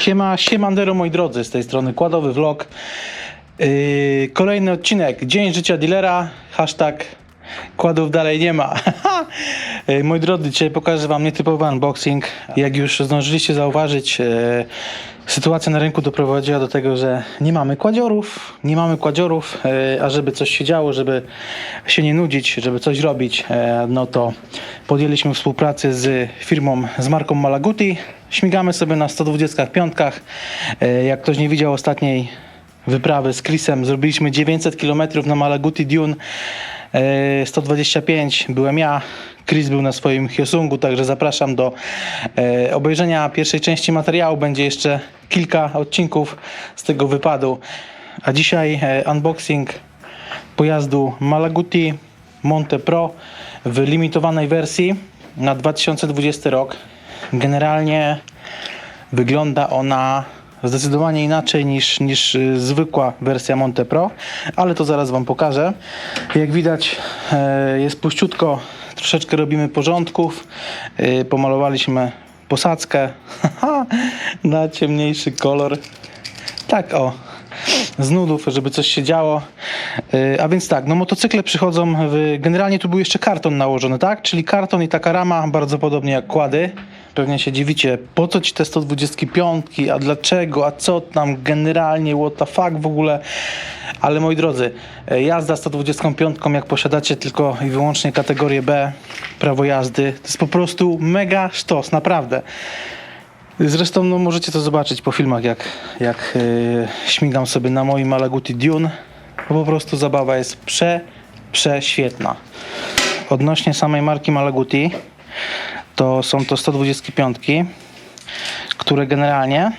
Siema, siemandero moi drodzy, z tej strony Kładowy Vlog. Yy, kolejny odcinek, Dzień Życia Dealera, hashtag Kładów dalej nie ma. Yy, moi drodzy, dzisiaj pokażę wam nietypowy unboxing. Jak już zdążyliście zauważyć, yy, sytuacja na rynku doprowadziła do tego, że nie mamy kładziorów, nie mamy kładziorów, yy, a żeby coś się działo, żeby się nie nudzić, żeby coś robić, no to podjęliśmy współpracę z firmą, z marką Malaguti. Śmigamy sobie na 125. Yy, Jak ktoś nie widział ostatniej wyprawy z Chrisem, zrobiliśmy 900 km na Malaguti Dune. E, 125 byłem ja, Chris był na swoim Hyosungu, także zapraszam do e, obejrzenia pierwszej części materiału. Będzie jeszcze kilka odcinków z tego wypadu. A dzisiaj e, unboxing pojazdu Malaguti Monte Pro w limitowanej wersji na 2020 rok. Generalnie wygląda ona zdecydowanie inaczej niż, niż y, zwykła wersja Monte Pro, ale to zaraz Wam pokażę. Jak widać e, jest puściutko, troszeczkę robimy porządków, E, pomalowaliśmy posadzkę na ciemniejszy kolor. Tak o, z nudów, żeby coś się działo. Yy, A więc tak, no motocykle przychodzą w... Generalnie tu był jeszcze karton nałożony, tak? Czyli karton i taka rama, bardzo podobnie jak kłady. Pewnie się dziwicie, po co ci te 125, a dlaczego, a co tam generalnie, what the fuck w ogóle. Ale moi drodzy, e, jazda 125, jak posiadacie tylko i wyłącznie kategorię B, prawo jazdy, to jest po prostu mega sztos, naprawdę. Zresztą no, możecie to zobaczyć po filmach, jak, jak yy, śmigam sobie na moim Malaguti Dune. Po prostu zabawa jest prze, prześwietna. Odnośnie samej marki Malaguti, to są to 125, które generalnie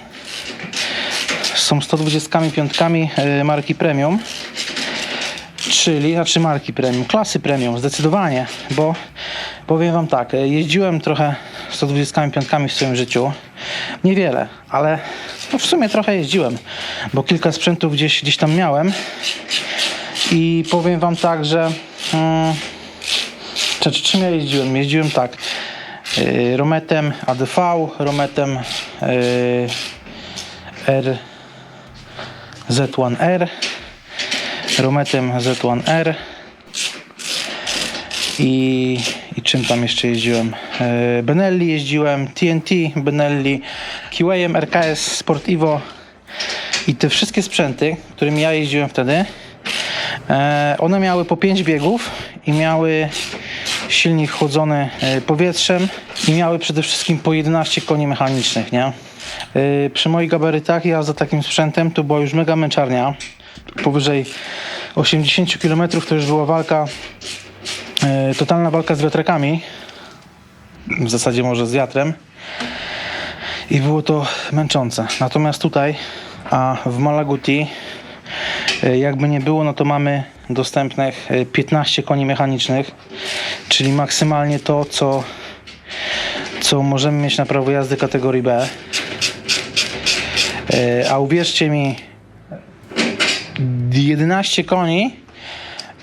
są 125 yy, marki premium. Czyli, znaczy marki premium, klasy premium, zdecydowanie, bo powiem Wam tak, e, jeździłem trochę 125 w swoim życiu, niewiele, ale no w sumie trochę jeździłem, bo kilka sprzętów gdzieś, gdzieś tam miałem i powiem Wam tak, że mm, czy, czy- czym ja jeździłem? Jeździłem tak, yy, Rometem ADV, Rometem yy, R Z1R Rometem Z1R i, i czym tam jeszcze jeździłem? E, Benelli jeździłem, TNT Benelli, QA RKS Sportivo i te wszystkie sprzęty, którymi ja jeździłem wtedy, e, one miały po 5 biegów i miały silnik chłodzony e, powietrzem i miały przede wszystkim po 11 koni mechanicznych, nie? Przy moich gabarytach ja za takim sprzętem to była już mega męczarnia. Powyżej 80 km to już była walka, totalna walka z wiatrakami. W zasadzie może z wiatrem. I było to męczące. Natomiast tutaj, a w Malaguti, e, jakby nie było, no to mamy dostępnych e, 15 koni mechanicznych, czyli maksymalnie to, co, co możemy mieć na prawo jazdy kategorii B. E, A uwierzcie mi, 11 koni,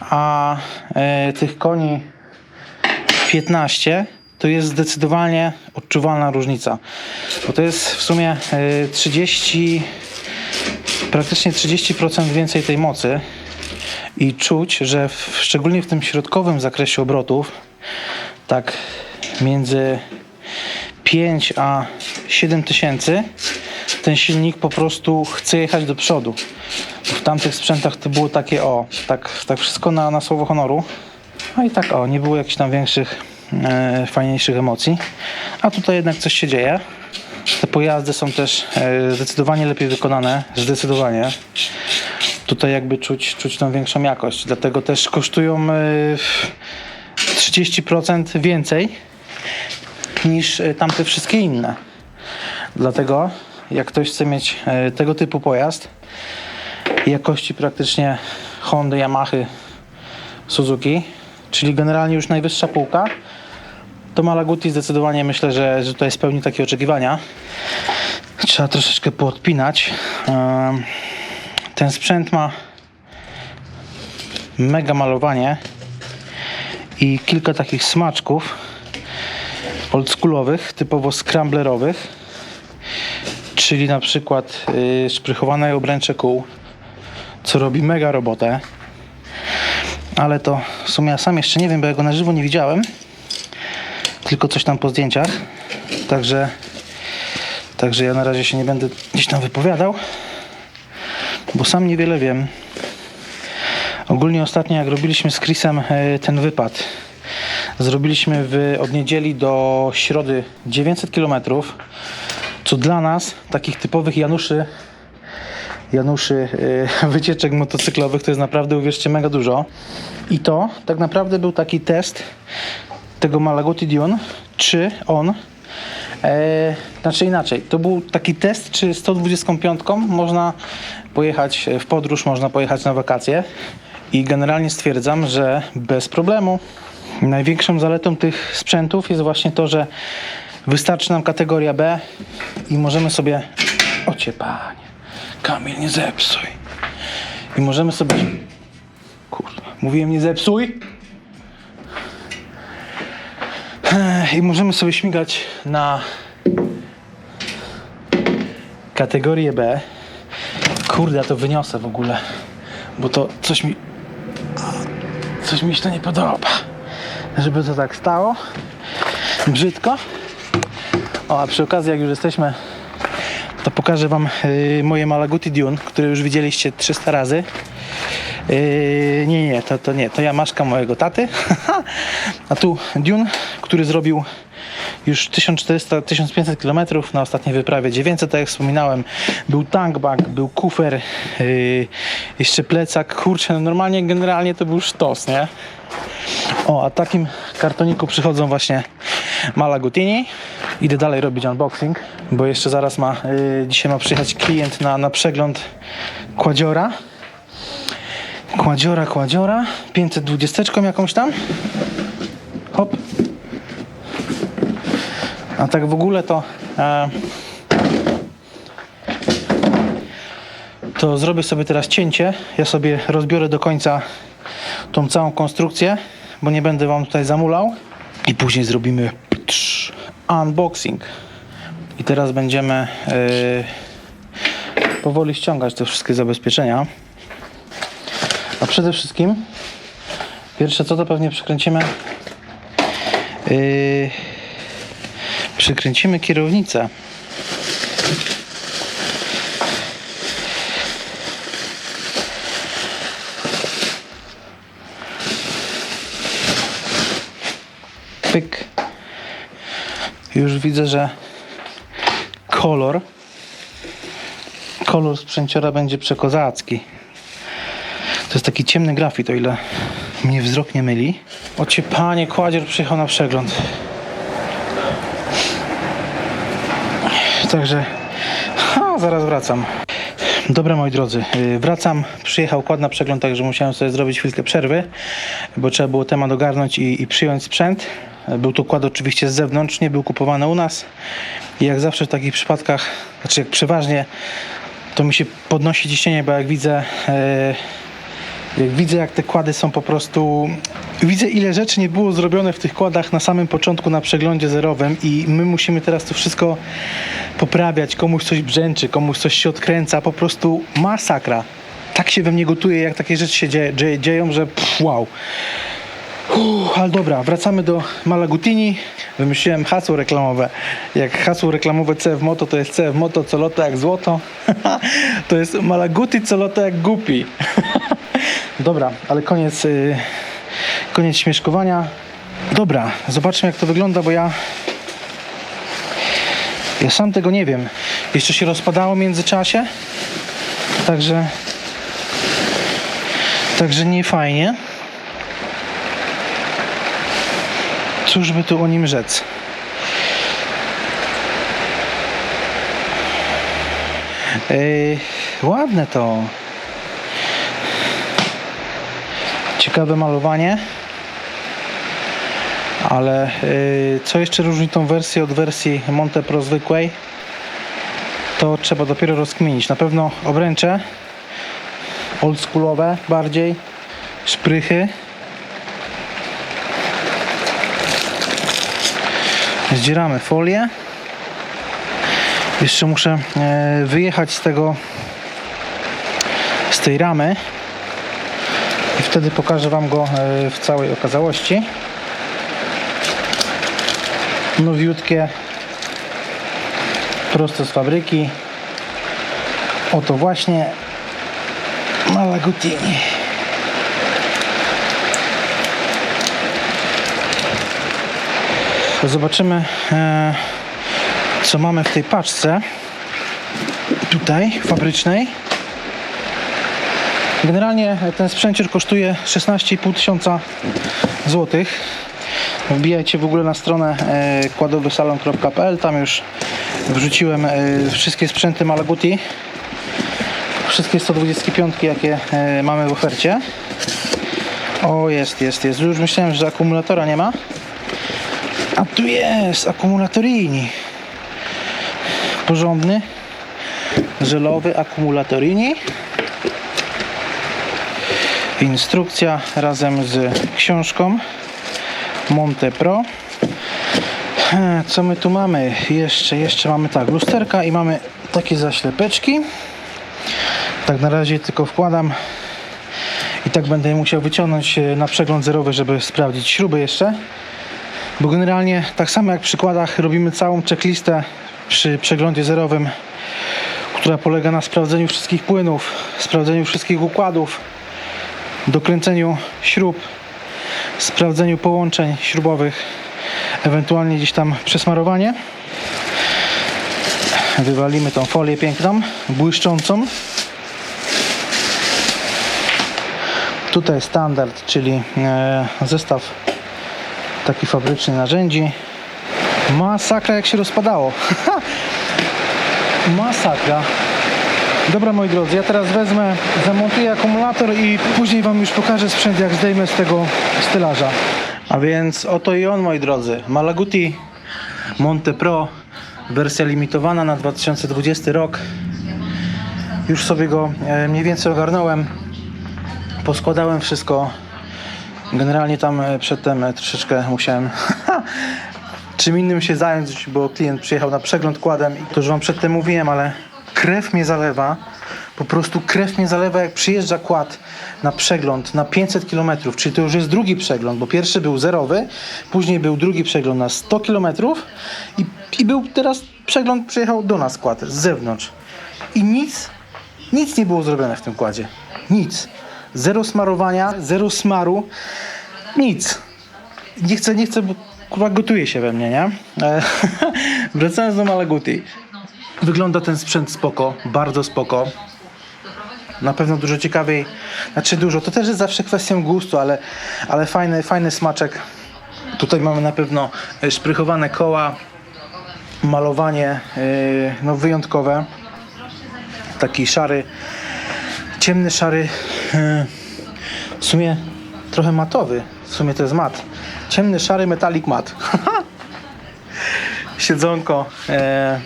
a e, tych koni 15 to jest zdecydowanie odczuwalna różnica. Bo to jest w sumie e, 30, praktycznie 30% więcej tej mocy i czuć, że w, szczególnie w tym środkowym zakresie obrotów, tak między 5 a 7 tysięcy, ten silnik po prostu chce jechać do przodu. W tamtych sprzętach to było takie o, tak, tak wszystko na, na słowo honoru. No i tak o, nie było jakichś tam większych, e, fajniejszych emocji. A tutaj jednak coś się dzieje. Te pojazdy są też e, zdecydowanie lepiej wykonane, zdecydowanie. Tutaj jakby czuć, czuć tą większą jakość, dlatego też kosztują e, 30% więcej niż e, tamte wszystkie inne. Dlatego jak ktoś chce mieć e, tego typu pojazd, jakości praktycznie Hondy, Yamahy, Suzuki, czyli generalnie już najwyższa półka, to Malaguti zdecydowanie myślę, że, że tutaj spełni takie oczekiwania. Trzeba troszeczkę poodpinać. Em, Ten sprzęt ma mega malowanie i kilka takich smaczków oldschoolowych, typowo scramblerowych czyli na przykład yy, szprychowane obręcze kół, co robi mega robotę. Ale to w sumie ja sam jeszcze nie wiem, bo ja go na żywo nie widziałem. Tylko coś tam po zdjęciach. Także, także ja na razie się nie będę gdzieś tam wypowiadał, bo sam niewiele wiem. Ogólnie ostatnio jak robiliśmy z Chrisem e, ten wypad, zrobiliśmy w, od niedzieli do środy 900 km, co dla nas, takich typowych Januszy, Januszy e, wycieczek motocyklowych, to jest naprawdę, uwierzcie, mega dużo. I to tak naprawdę był taki test tego Malaguti czy on E, znaczy inaczej, to był taki test, czy 125 można pojechać w podróż, można pojechać na wakacje i generalnie stwierdzam, że bez problemu. Największą zaletą tych sprzętów jest właśnie to, że wystarczy nam kategoria B i możemy sobie... Ocie panie, Kamil nie zepsuj. I możemy sobie... Kurwa, mówiłem nie zepsuj? I możemy sobie śmigać na kategorię B. Kurde, ja to wyniosę w ogóle, bo to coś mi coś mi się to nie podoba. Żeby to tak stało. Brzydko. O, a przy okazji, jak już jesteśmy, to pokażę Wam yy, moje Malaguti Dune, które już widzieliście 300 razy. Yy, nie, nie, to, to nie, to Jamaszka mojego taty. A tu Dune, który zrobił już 1400-1500 km na ostatniej wyprawie 900, tak jak wspominałem. Był tankbag, był kufer, yy, jeszcze plecak. Kurczę, no normalnie generalnie to był sztos, nie? O, a takim kartoniku przychodzą właśnie Malagutini. Idę dalej robić unboxing, bo jeszcze zaraz ma, yy, dzisiaj ma przyjechać klient na, na przegląd kładziora. Kładziora, kładziora. 520 jakąś tam. Hop. A tak w ogóle to. E, to zrobię sobie teraz cięcie. Ja sobie rozbiorę do końca tą całą konstrukcję, bo nie będę Wam tutaj zamulał. I później zrobimy unboxing. I teraz będziemy e, powoli ściągać te wszystkie zabezpieczenia. A przede wszystkim pierwsze co to pewnie przykręcimy yy, przykręcimy kierownicę. Pyk. Już widzę, że kolor kolor sprzęciora będzie przekozacki. To jest taki ciemny grafit, o ile mnie wzrok nie myli. Ocie panie, kładzior przyjechał na przegląd. Także ha, zaraz wracam. Dobra moi drodzy, yy, wracam. Przyjechał kład na przegląd, także musiałem sobie zrobić chwilkę przerwy, bo trzeba było temat ogarnąć i, i przyjąć sprzęt. Był to kład oczywiście z zewnątrz, nie był kupowany u nas. I jak zawsze w takich przypadkach, znaczy jak przeważnie, to mi się podnosi ciśnienie, bo jak widzę yy, jak widzę, jak te kłady są po prostu. Widzę, ile rzeczy nie było zrobione w tych kładach na samym początku na przeglądzie zerowym, i my musimy teraz to wszystko poprawiać. Komuś coś brzęczy, komuś coś się odkręca, po prostu masakra. Tak się we mnie gotuje, jak takie rzeczy się dzieje, dzieją, że pff, wow. Uff, ale dobra, wracamy do Malagutini. Wymyśliłem hasło reklamowe. Jak hasło reklamowe CF Moto to jest CF Moto, co loto jak złoto. to jest Malaguti, co loto jak gupi. Dobra, ale koniec, y, koniec śmieszkowania. Dobra, zobaczmy jak to wygląda, bo ja ja sam tego nie wiem. Jeszcze się rozpadało w międzyczasie. Także także nie fajnie. Cóż by tu o nim rzec? Yy, ładne to. Ciekawe malowanie. Ale yy, co jeszcze różni tą wersję od wersji Monte Pro zwykłej? To trzeba dopiero rozkminić. Na pewno obręcze oldschoolowe bardziej, szprychy. Zdzieramy folię Jeszcze muszę e, wyjechać z tego z tej ramy i wtedy pokażę Wam go e, w całej okazałości. Nowiutkie, prosto z fabryki. Oto właśnie Malagutini. Zobaczymy, e, co mamy w tej paczce. Tutaj, fabrycznej. Generalnie ten sprzęcior kosztuje 16,5 tysiąca złotych. Wbijajcie w ogóle na stronę e, kładowysalon.pl. Tam już wrzuciłem e, wszystkie sprzęty Malaguti. Wszystkie 125, jakie mamy w ofercie. O, jest, jest, jest. Już myślałem, że akumulatora nie ma. A tu jest akumulatorini. Porządny, żelowy akumulatorini. Instrukcja razem z książką Monte Pro. E, Co my tu mamy? Jeszcze, jeszcze mamy tak, lusterka i mamy takie zaślepeczki. Tak na razie tylko wkładam i tak będę musiał wyciągnąć e, na przegląd zerowy, żeby sprawdzić śruby jeszcze. Bo generalnie tak samo jak w przykładach robimy całą checklistę przy przeglądzie zerowym, która polega na sprawdzeniu wszystkich płynów, sprawdzeniu wszystkich układów, dokręceniu śrub, sprawdzeniu połączeń śrubowych, ewentualnie gdzieś tam przesmarowanie. Wywalimy tą folię piękną, błyszczącą. Tutaj standard, czyli e, zestaw taki fabryczny narzędzi. Masakra jak się rozpadało. Masakra. Dobra moi drodzy, ja teraz wezmę, zamontuję akumulator i później Wam już pokażę sprzęt jak zdejmę z tego stylarza. A więc oto i on moi drodzy, Malaguti Monte Pro, wersja limitowana na 2020 rok. Już sobie go e, mniej więcej ogarnąłem, poskładałem wszystko. Generalnie tam e, przedtem e, troszeczkę musiałem czym innym się zająć, bo klient przyjechał na przegląd kładem i to już wam przedtem mówiłem, ale krew mnie zalewa. Po prostu krew mnie zalewa, jak przyjeżdża kład na przegląd na 500 km, czyli to już jest drugi przegląd, bo pierwszy był zerowy, później był drugi przegląd na 100 km i, i był teraz przegląd, przyjechał do nas kład z zewnątrz. I nic, nic nie było zrobione w tym kładzie. Nic. Zero smarowania, zero smaru, nic nie chcę, nie chcę, bo kurwa gotuje się we mnie, nie? E, Wracając do Malaguti. Wygląda ten sprzęt spoko, bardzo spoko. Na pewno dużo ciekawiej, znaczy dużo, to też jest zawsze kwestią gustu, ale, ale fajny, fajny smaczek. Tutaj mamy na pewno e, szprychowane koła, malowanie e, no wyjątkowe. Taki szary, ciemny szary, w sumie trochę matowy, w sumie to jest mat. Ciemny szary metalik mat. Siedzonko e,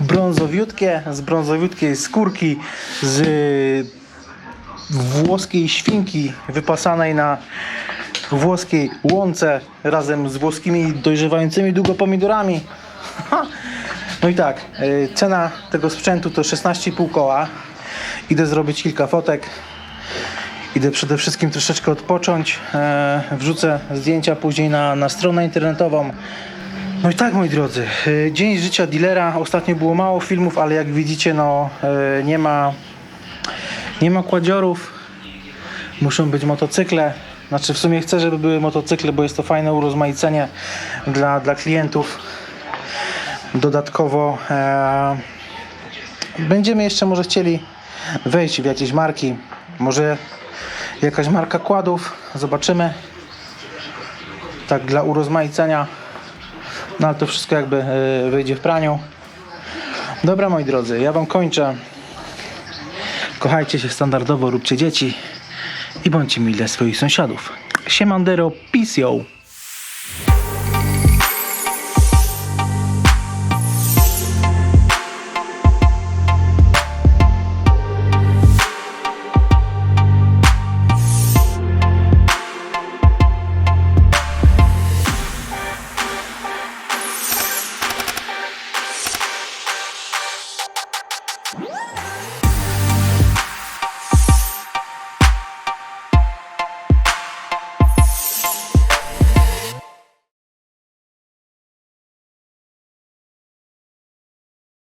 brązowiutkie, z brązowiutkiej skórki, z włoskiej świnki wypasanej na włoskiej łące razem z włoskimi dojrzewającymi długo pomidorami. No i tak, e, cena tego sprzętu to 16,5 koła. Idę zrobić kilka fotek. Idę przede wszystkim troszeczkę odpocząć. E, wrzucę zdjęcia później na, na stronę internetową. No i tak, moi drodzy, e, dzień życia dealera. Ostatnio było mało filmów, ale jak widzicie, no e, nie ma nie ma kładziorów. Muszą być motocykle. Znaczy w sumie chcę, żeby były motocykle, bo jest to fajne urozmaicenie dla, dla klientów. Dodatkowo e, będziemy jeszcze może chcieli wejść w jakieś marki. Może jakaś marka kładów. Zobaczymy. Tak dla urozmaicenia. No ale to wszystko jakby e, wyjdzie w praniu. Dobra moi drodzy, ja wam kończę. Kochajcie się standardowo, róbcie dzieci i bądźcie mili dla swoich sąsiadów. Siemandero, peace yo.